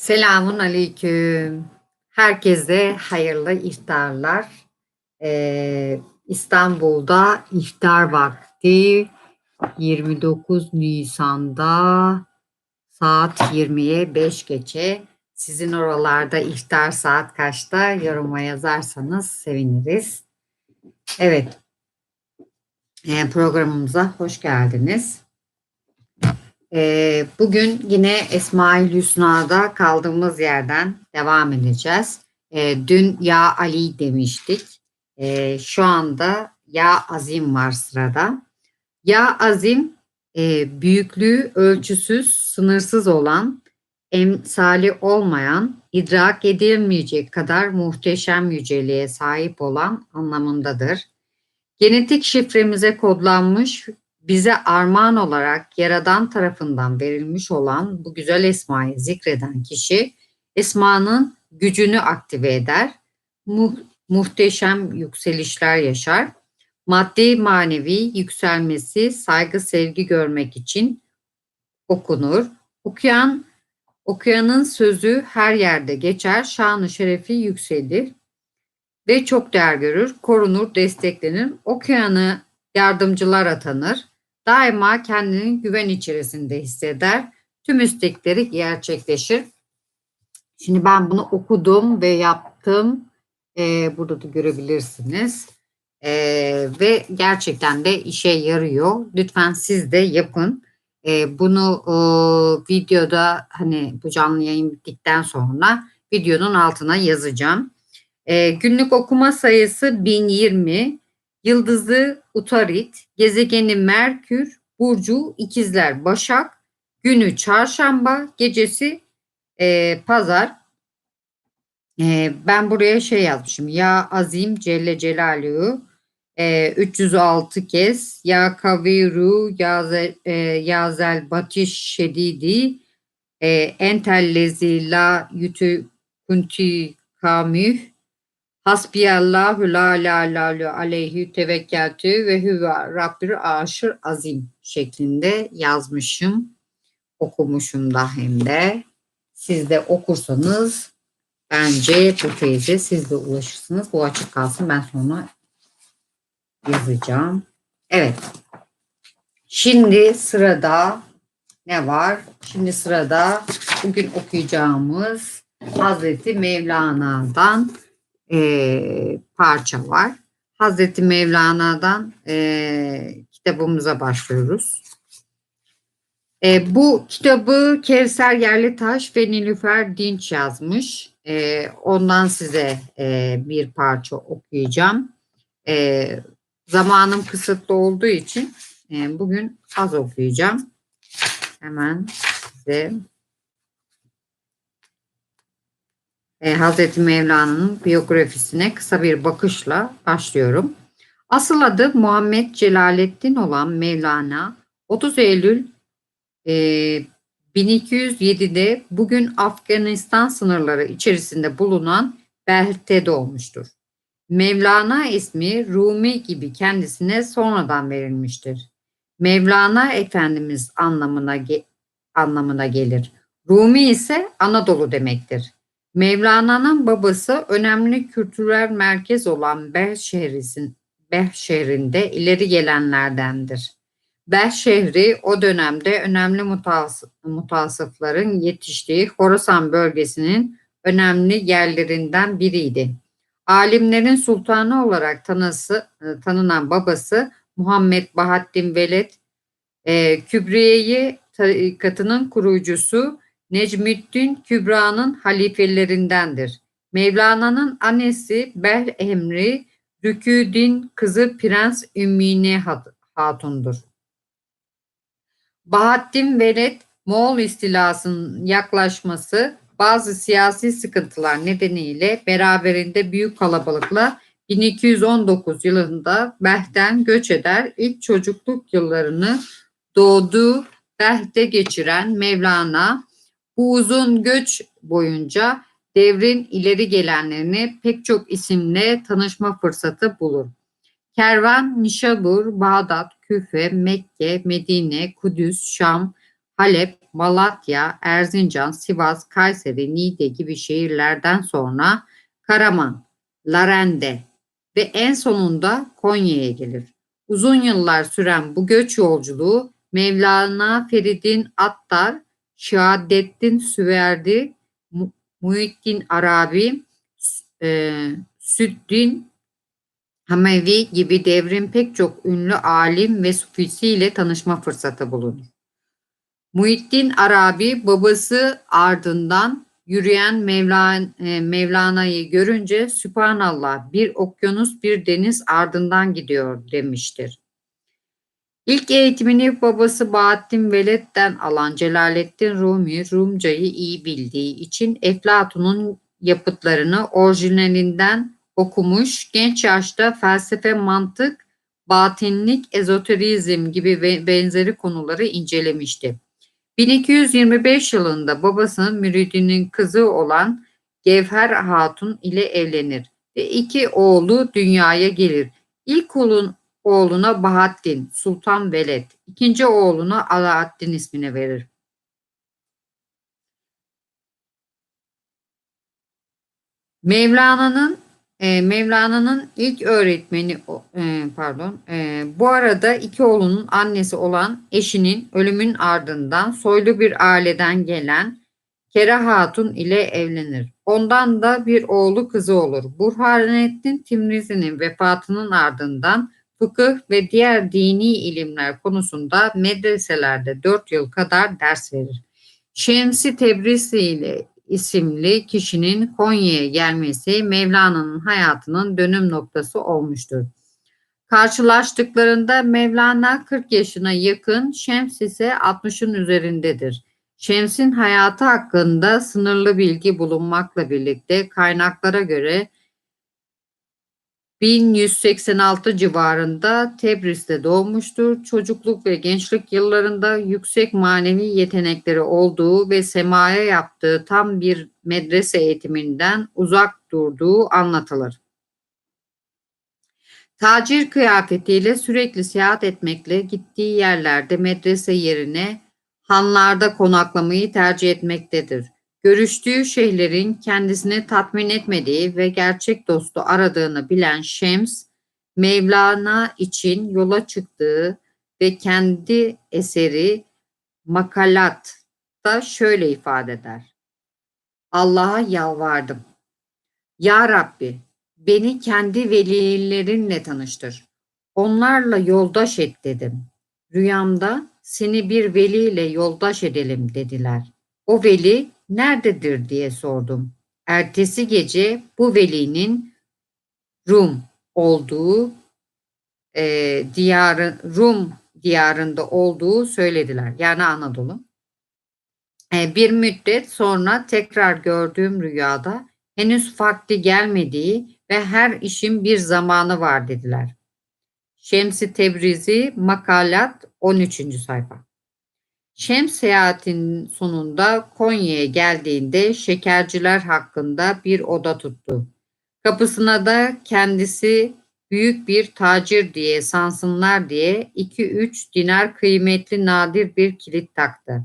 Selamun aleyküm. Herkese hayırlı iftarlar. Ee, İstanbul'da iftar vakti 29 Nisan'da saat 20'ye 5 geçe. Sizin oralarda iftar saat kaçta yoruma yazarsanız seviniriz. Evet. Ee, programımıza hoş geldiniz. Ee, bugün yine Esma-ül Hüsna'da kaldığımız yerden devam edeceğiz. Ee, dün Ya Ali demiştik. Ee, şu anda Ya Azim var sırada. Ya Azim e, büyüklüğü ölçüsüz, sınırsız olan, emsali olmayan, idrak edilmeyecek kadar muhteşem yüceliğe sahip olan anlamındadır. Genetik şifremize kodlanmış bize armağan olarak Yaradan tarafından verilmiş olan bu güzel esmayı zikreden kişi esmanın gücünü aktive eder, mu muhteşem yükselişler yaşar. Maddi manevi yükselmesi, saygı sevgi görmek için okunur. Okuyan okuyanın sözü her yerde geçer, şanı şerefi yükselir ve çok değer görür, korunur, desteklenir. Okuyanı yardımcılar atanır daima kendini güven içerisinde hisseder. Tüm istekleri gerçekleşir. Şimdi ben bunu okudum ve yaptım. Ee, burada da görebilirsiniz. Ee, ve gerçekten de işe yarıyor. Lütfen siz de yapın. Ee, bunu e, videoda hani bu canlı yayın bittikten sonra videonun altına yazacağım. Ee, günlük okuma sayısı 1020. Yıldızı Utarit, gezegeni Merkür, burcu İkizler Başak, günü Çarşamba, gecesi e, Pazar. E, ben buraya şey yazmışım. Ya Azim Celle Celaluhu e, 306 kez. Ya Kaviru Yazel, e, Yazel Batiş Şedidi e, Entellezi La Yütü Kunti Kamüh Hasbiyallahu la la la aleyhi tevekkeltü ve huve rabbir aşır azim şeklinde yazmışım. Okumuşum da hem de. Siz de okursanız bence bu teyze siz de ulaşırsınız. Bu açık kalsın ben sonra yazacağım. Evet. Şimdi sırada ne var? Şimdi sırada bugün okuyacağımız Hazreti Mevlana'dan e, parça var. Hazreti Mevlana'dan e, kitabımıza başlıyoruz. E, bu kitabı Kevser Yerlitaş ve Nilüfer Dinç yazmış. E, ondan size e, bir parça okuyacağım. E, zamanım kısıtlı olduğu için e, bugün az okuyacağım. Hemen size e, Hazreti Mevlana'nın biyografisine kısa bir bakışla başlıyorum. Asıl adı Muhammed Celaleddin olan Mevlana 30 Eylül e, 1207'de bugün Afganistan sınırları içerisinde bulunan Belt'te doğmuştur. Mevlana ismi Rumi gibi kendisine sonradan verilmiştir. Mevlana Efendimiz anlamına ge anlamına gelir. Rumi ise Anadolu demektir. Mevlana'nın babası önemli kültürel merkez olan Beh, şehrisin, Beh şehrinde ileri gelenlerdendir. Beh o dönemde önemli mutasıfların yetiştiği Horasan bölgesinin önemli yerlerinden biriydi. Alimlerin sultanı olarak tanısı, tanınan babası Muhammed Bahattin Veled, e, Kübriye'yi tarikatının kurucusu Necmüddin Kübra'nın halifelerindendir. Mevlana'nın annesi Bel Emri Rüküddin kızı Prens Ümmine Hatun'dur. Bahattin Veled Moğol istilasının yaklaşması bazı siyasi sıkıntılar nedeniyle beraberinde büyük kalabalıkla 1219 yılında Beh'ten göç eder. İlk çocukluk yıllarını doğduğu Beh'te geçiren Mevlana bu uzun göç boyunca devrin ileri gelenlerini pek çok isimle tanışma fırsatı bulur. Kervan Nişabur, Bağdat, Küfe, Mekke, Medine, Kudüs, Şam, Halep, Malatya, Erzincan, Sivas, Kayseri, Niğde gibi şehirlerden sonra Karaman, Larende ve en sonunda Konya'ya gelir. Uzun yıllar süren bu göç yolculuğu Mevlana Feridin Attar, Şehadettin Süverdi, Mu- Muhittin Arabi, e, Süddin Hamevi gibi devrin pek çok ünlü alim ve sufisiyle tanışma fırsatı bulunur. Muhittin Arabi babası ardından yürüyen e, Mevlana'yı görünce Sübhanallah bir okyanus bir deniz ardından gidiyor demiştir. İlk eğitimini babası Bahattin Veled'den alan Celaleddin Rumi, Rumcayı iyi bildiği için Eflatun'un yapıtlarını orijinalinden okumuş, genç yaşta felsefe, mantık, batinlik, ezoterizm gibi benzeri konuları incelemişti. 1225 yılında babasının müridinin kızı olan Gevher Hatun ile evlenir ve iki oğlu dünyaya gelir. İlk oğlun, oğluna Bahattin, Sultan Veled, ikinci oğluna Alaaddin ismini verir. Mevlana'nın e, Mevlana'nın ilk öğretmeni e, pardon e, bu arada iki oğlunun annesi olan eşinin ölümün ardından soylu bir aileden gelen Kere Hatun ile evlenir. Ondan da bir oğlu kızı olur. Burhanettin Timrizi'nin vefatının ardından fıkıh ve diğer dini ilimler konusunda medreselerde 4 yıl kadar ders verir. Şemsi Tebrizi ile isimli kişinin Konya'ya gelmesi Mevlana'nın hayatının dönüm noktası olmuştur. Karşılaştıklarında Mevlana 40 yaşına yakın, Şems ise 60'ın üzerindedir. Şems'in hayatı hakkında sınırlı bilgi bulunmakla birlikte kaynaklara göre 1186 civarında Tebriz'de doğmuştur. Çocukluk ve gençlik yıllarında yüksek manevi yetenekleri olduğu ve semaya yaptığı tam bir medrese eğitiminden uzak durduğu anlatılır. Tacir kıyafetiyle sürekli seyahat etmekle gittiği yerlerde medrese yerine hanlarda konaklamayı tercih etmektedir. Görüştüğü şeylerin kendisini tatmin etmediği ve gerçek dostu aradığını bilen Şems, Mevlana için yola çıktığı ve kendi eseri Makalat'ta şöyle ifade eder. Allah'a yalvardım. Ya Rabbi, beni kendi velilerinle tanıştır. Onlarla yoldaş et dedim. Rüyamda seni bir veliyle yoldaş edelim dediler. O veli nerededir diye sordum. Ertesi gece bu velinin Rum olduğu e, diyarı Rum diyarında olduğu söylediler. Yani Anadolu. E, bir müddet sonra tekrar gördüğüm rüyada henüz vakti gelmediği ve her işin bir zamanı var dediler. Şemsi Tebrizi Makalat 13. sayfa. Şems seyahatinin sonunda Konya'ya geldiğinde şekerciler hakkında bir oda tuttu. Kapısına da kendisi büyük bir tacir diye sansınlar diye 2-3 dinar kıymetli nadir bir kilit taktı.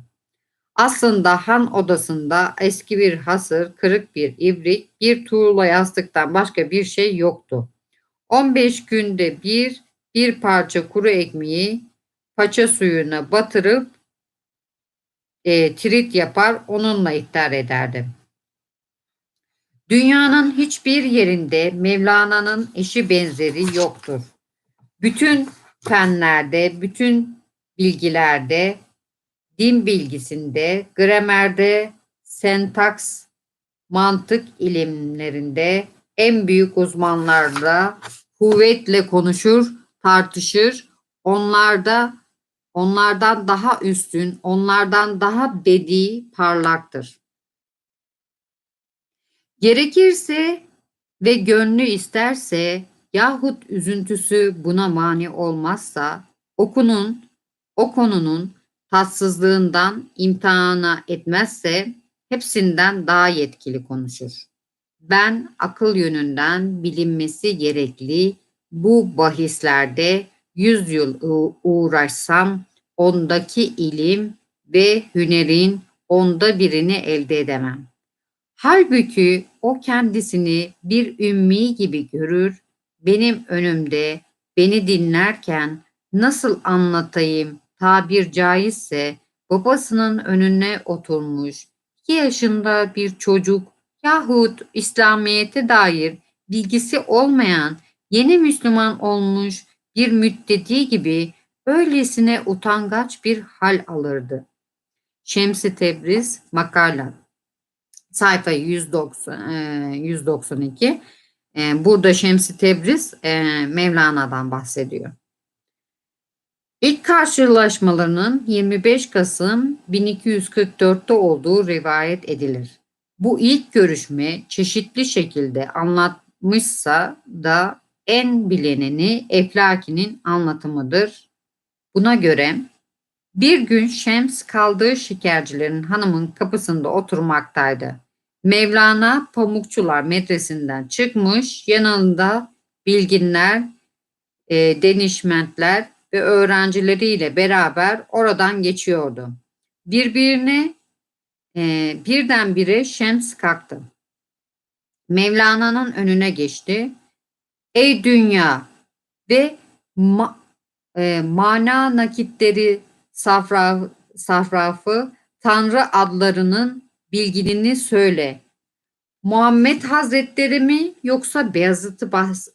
Aslında han odasında eski bir hasır, kırık bir ibrik, bir tuğla yastıktan başka bir şey yoktu. 15 günde bir bir parça kuru ekmeği paça suyuna batırıp e, trit yapar onunla iftar ederdi. Dünyanın hiçbir yerinde Mevlana'nın eşi benzeri yoktur. Bütün fenlerde, bütün bilgilerde, din bilgisinde, gramerde, sentaks, mantık ilimlerinde en büyük uzmanlarla kuvvetle konuşur, tartışır. Onlarda onlardan daha üstün, onlardan daha bedi, parlaktır. Gerekirse ve gönlü isterse yahut üzüntüsü buna mani olmazsa okunun, o konunun tatsızlığından imtihana etmezse hepsinden daha yetkili konuşur. Ben akıl yönünden bilinmesi gerekli bu bahislerde yüz yıl uğraşsam ondaki ilim ve hünerin onda birini elde edemem. Halbuki o kendisini bir ümmi gibi görür, benim önümde beni dinlerken nasıl anlatayım tabir caizse babasının önüne oturmuş iki yaşında bir çocuk yahut İslamiyet'e dair bilgisi olmayan yeni Müslüman olmuş bir müddeti gibi öylesine utangaç bir hal alırdı. Şemsi Tebriz Makalat sayfa 190, 192 e, burada Şemsi Tebriz e, Mevlana'dan bahsediyor. İlk karşılaşmalarının 25 Kasım 1244'te olduğu rivayet edilir. Bu ilk görüşme çeşitli şekilde anlatmışsa da en bilineni Eflaki'nin anlatımıdır. Buna göre bir gün Şems kaldığı şekercilerin hanımın kapısında oturmaktaydı. Mevlana Pamukçular medresinden çıkmış, yanında bilginler, e, denişmentler ve öğrencileriyle beraber oradan geçiyordu. Birbirine e, birdenbire Şems kalktı. Mevlana'nın önüne geçti. Ey dünya ve ma, e, mana nakitleri safra, safrafı Tanrı adlarının bilginini söyle. Muhammed Hazretleri mi yoksa Beyazıt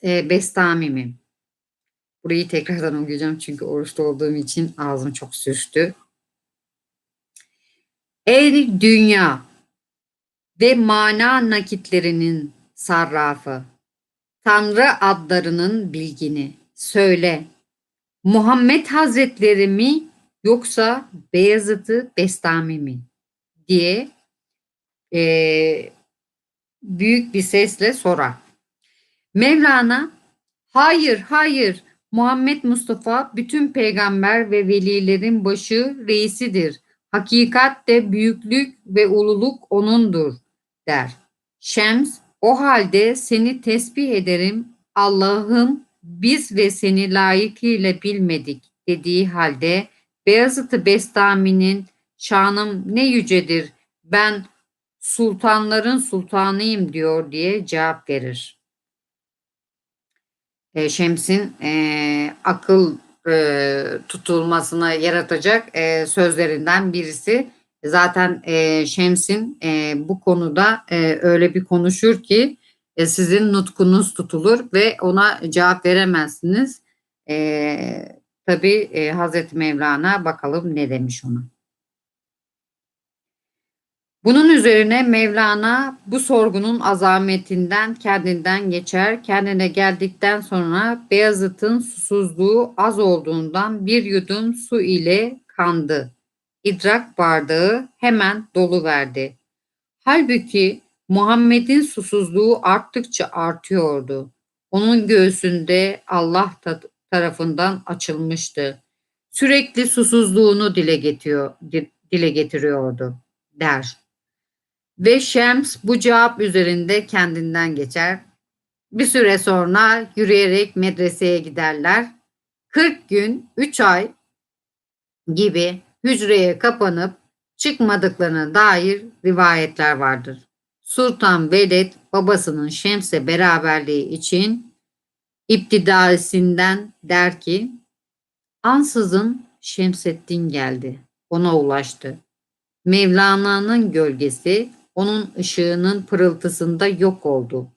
e, Bestami mi? Burayı tekrardan okuyacağım çünkü oruçta olduğum için ağzım çok sürçtü. Ey dünya ve mana nakitlerinin sarrafı, Tanrı adlarının bilgini söyle. Muhammed Hazretleri mi yoksa Beyazıt'ı Bestami mi diye e, büyük bir sesle sorar. Mevlana hayır hayır Muhammed Mustafa bütün peygamber ve velilerin başı reisidir. Hakikat de büyüklük ve ululuk onundur der. Şems o halde seni tesbih ederim Allah'ım biz ve seni layıkıyla bilmedik dediği halde Beyazıt-ı Bestami'nin şanım ne yücedir ben sultanların sultanıyım diyor diye cevap verir e, Şems'in e, akıl e, tutulmasına yaratacak e, sözlerinden birisi. Zaten e, Şems'in e, bu konuda e, öyle bir konuşur ki e, sizin nutkunuz tutulur ve ona cevap veremezsiniz. E, tabii e, Hazreti Mevlana bakalım ne demiş ona. Bunun üzerine Mevlana bu sorgunun azametinden kendinden geçer. Kendine geldikten sonra Beyazıt'ın susuzluğu az olduğundan bir yudum su ile kandı. İdrak bardağı hemen dolu verdi. Halbuki Muhammed'in susuzluğu arttıkça artıyordu. Onun göğsünde Allah tarafından açılmıştı. Sürekli susuzluğunu dile getiriyor, dile getiriyordu der. Ve Şems bu cevap üzerinde kendinden geçer. Bir süre sonra yürüyerek medreseye giderler. 40 gün, 3 ay gibi hücreye kapanıp çıkmadıklarına dair rivayetler vardır. Sultan Veled babasının Şems'le beraberliği için iptidasinden der ki ansızın Şemseddin geldi. Ona ulaştı. Mevlana'nın gölgesi onun ışığının pırıltısında yok oldu.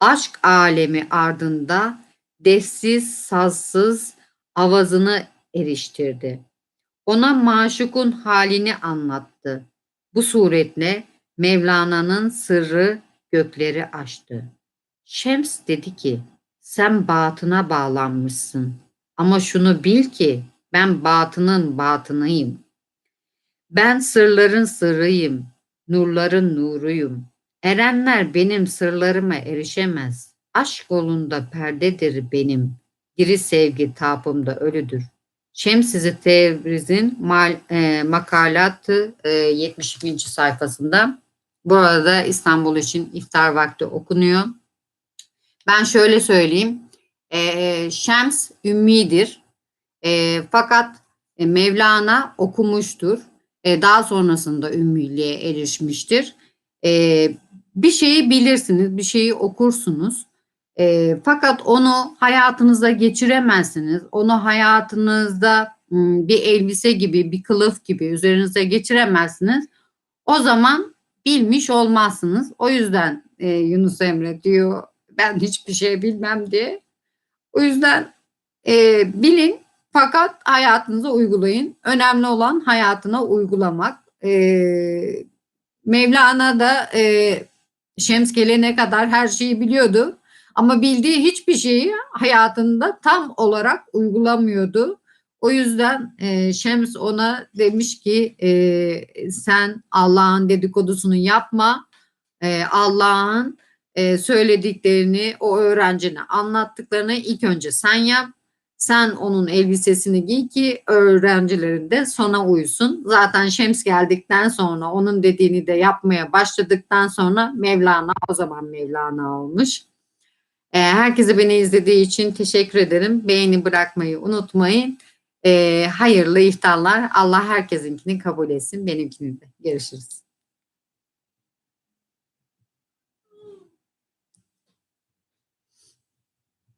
Aşk alemi ardında dessiz, sazsız avazını eriştirdi. Ona maşukun halini anlattı. Bu suretle Mevlana'nın sırrı gökleri açtı. Şems dedi ki, sen batına bağlanmışsın. Ama şunu bil ki ben batının batınıyım. Ben sırların sırrıyım nurların nuruyum. Erenler benim sırlarıma erişemez. Aşk yolunda perdedir benim. Diri sevgi tapımda ölüdür. Şemsizi Tebriz'in mal, e, makalatı e, 70. sayfasında. Bu arada İstanbul için iftar vakti okunuyor. Ben şöyle söyleyeyim. E, Şems ümmidir. E, fakat e, Mevlana okumuştur. E, daha sonrasında ümmiliğe erişmiştir. E, bir şeyi bilirsiniz, bir şeyi okursunuz. E, fakat onu hayatınıza geçiremezsiniz. Onu hayatınızda m, bir elbise gibi, bir kılıf gibi üzerinize geçiremezsiniz. O zaman bilmiş olmazsınız. O yüzden e, Yunus Emre diyor ben hiçbir şey bilmem diye. O yüzden e, bilin fakat hayatınıza uygulayın. Önemli olan hayatına uygulamak. E, Mevlana da e, Şems gelene kadar her şeyi biliyordu. Ama bildiği hiçbir şeyi hayatında tam olarak uygulamıyordu. O yüzden e, Şems ona demiş ki e, sen Allah'ın dedikodusunu yapma. E, Allah'ın e, söylediklerini o öğrencine anlattıklarını ilk önce sen yap. Sen onun elbisesini giy ki öğrencilerin de sona uysun. Zaten Şems geldikten sonra onun dediğini de yapmaya başladıktan sonra Mevlana o zaman Mevlana olmuş. E, herkese beni izlediği için teşekkür ederim. Beğeni bırakmayı unutmayın. E, hayırlı iftarlar. Allah herkesinkini kabul etsin. Benimkini de. Görüşürüz.